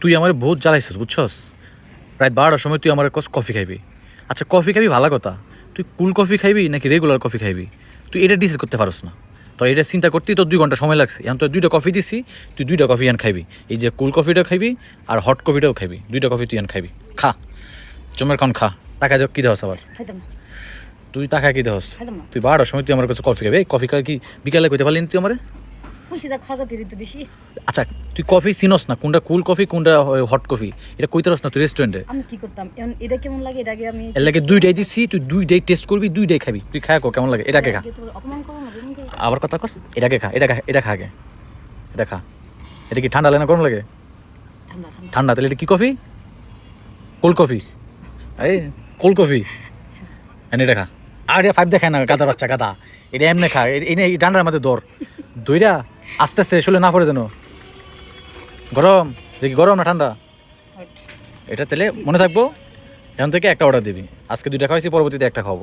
তুই আমার বহুত জ্বালাইছিস বুঝছস? প্রায় বারোটার সময় তুই আমার কফি খাইবি। আচ্ছা কফি খাবি ভালো কথা। তুই কুল কফি খাইবি নাকি রেগুলার কফি খাইবি? তুই এটা ডিসাইড করতে পারস না। তো এটা চিন্তা করতেই তোর দুই ঘণ্টা সময় লাগছে। এখন তোর দুইটা কফি দিছি তুই দুইটা কফি এন খাইবি। এই যে কুল কফিটাও খাইবি আর হট কফিটাও খাইবি। দুইটা কফি তুই এন খাইবি। খা। চমের কন খা। টাকা দেখ কী দেওয়াস আবার? তুই টাকা কী না তুই বারোটার সময় তুই আমার কাছে কফি খাবি। এই কফি খাই কি বিকালে কইতে পারলি তুই আমার? খুশি দা খরগা তো বেশি। আচ্ছা তুই কফি চিনস না? কোনটা কুল কফি কোনটা হট কফি এটা কইতে রস না তুই রেস্টুরেন্টে আমি কি করতাম? এখন এটা কেমন লাগে? এটা আগে আমি এর লাগে দুইটাই দিছি তুই দুইটাই টেস্ট করবি দুইটাই খাবি। তুই খায় কো কেমন লাগে? এটাকে খা। আগে তোর অপমান করো না আবার কথা কস এটাকে খা এটা খা এটা খা আগে। এটা খা। এটা কি ঠান্ডা লাগে না গরম লাগে? ঠান্ডা ঠান্ডা। তাহলে এটা কি কফি কোল্ড কফি এই কোল্ড কফি এনে এটা খা। আর এটা ফাইভ দেখায় না গাদা বাচ্চা গাদা। এটা এমনি খা এ- এনে এই ঠান্ডার মধ্যে দর দইরা আস্তে আস্তে শুলে না পড়ে দেন গরম দেখি গরম না ঠান্ডা? এটা তাহলে মনে থাকব এখন থেকে একটা অর্ডার দিবি। আজকে দুইটা খাওয়াইছি পরবর্তীতে একটা খাব